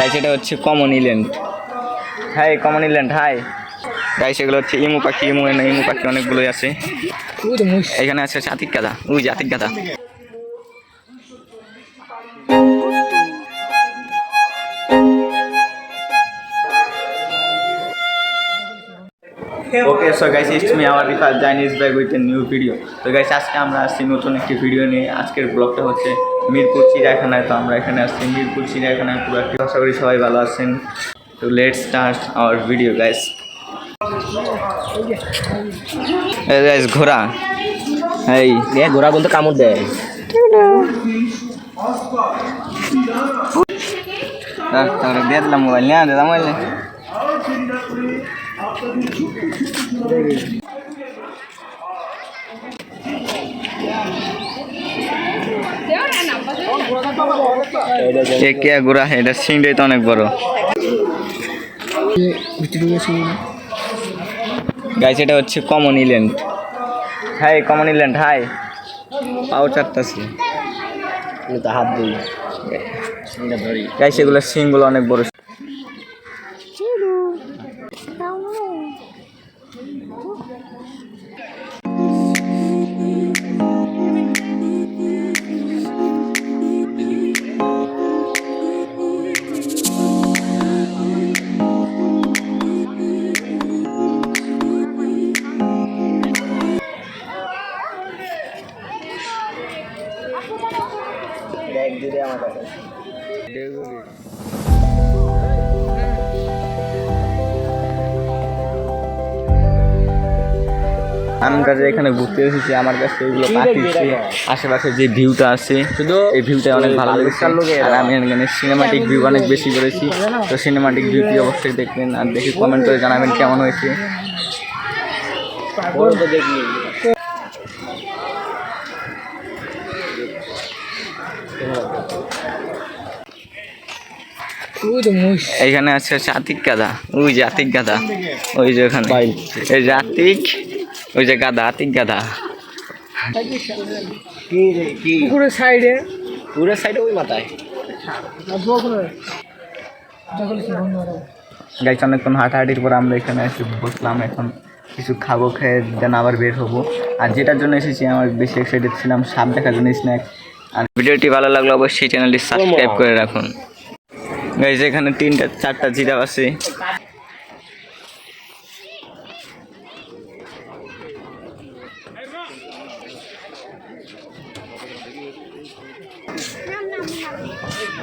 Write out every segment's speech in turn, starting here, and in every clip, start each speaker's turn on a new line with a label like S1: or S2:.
S1: Guys এটা হচ্ছে common eland hi common eland hi guys এগুলো হচ্ছে ইমু পাখি ইমু ইমু পাখি অনেকগুলোই আছে। এখানে আছে আতিক গাদা ওই আতিক গাদা okay so guys it's me আমার রিফাত জাইনিজ ব্যাগ উইথ এ নিউ ভিডিও তো গাইস আজকে আমরা আসছি নতুন একটি ভিডিও নিয়ে। আজকের ব্লগটা হচ্ছে মিরপুর চিড়িয়াখানায়। তো আমরা এখানে আসছি মিরপুর চিড়িয়াখানায় পুরো একটি আশা করি সবাই ভালো আছেন। তো let start our video guys guys ঘোড়া। এই।
S2: ঘোড়া বলতে কামড় দেয়।
S1: তাহলে দিয়ে দিলাম মোবাইল নিয়ে দিলাম মোবাইল এটা সিংটাই তো অনেক বড়। গাইস এটা হচ্ছে common eland hi common eland hi পাও চারটাছি
S2: হাত দিই
S1: গাইস এগুলোর সিংগুলো অনেক বড়
S2: ব্যাগ দিয়ে আমার কাছে
S1: এখানে ঘুরতে এসেছি আমার কাছে এগুলো পাখি আশেপাশে যে ভিউটা আছে
S2: শুধু
S1: এই ভিউটা অনেক ভালো লেগেছে। আর আমি এখানে সিনেমাটিক ভিউ অনেক বেশি করেছি। তো সিনেমাটিক ভিউটি অবশ্যই দেখবেন আর দেখে কমেন্ট করে জানাবেন কেমন হয়েছে। এখানে আছে জাতিক গাদা। ওই জাতিক গাদা। ওই যে ওখানে। এই জাতিক ওই যে গাদা আতিক গাদা
S2: কি রে কি?
S3: পুকুরের সাইডে।
S2: পুরো সাইডে ওই মাথায়?
S1: গাইছে অনেকক্ষণ হাঁটাহাঁটির পর আমরা এখানে এসে বসলাম এখন কিছু খাব খেয়ে দেন আবার বের হব। আর যেটার জন্য এসেছি আমার বেশি এক্সাইটেড ছিলাম সাপ দেখার জন্য স্ন্যাক আর ভিডিওটি ভালো লাগলে অবশ্যই চ্যানেলটি সাবস্ক্রাইব করে রাখুন। গাইছে এখানে তিনটা চারটা জিরাফ আছে।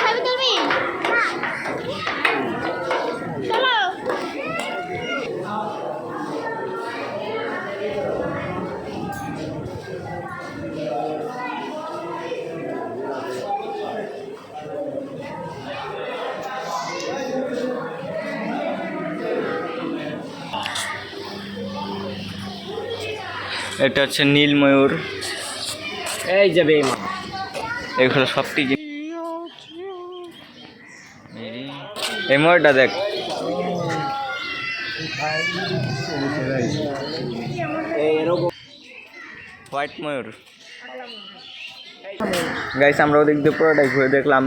S4: চলো
S1: এটা হচ্ছে নীল ময়ূর।
S2: এই যাবে
S1: এগুলো সবটি এই ময়ূরটা দেখ। হোয়াইট ময়ূর। গাইস আমরা ওদিক দিয়ে পুরোটাই ঘুরে দেখলাম।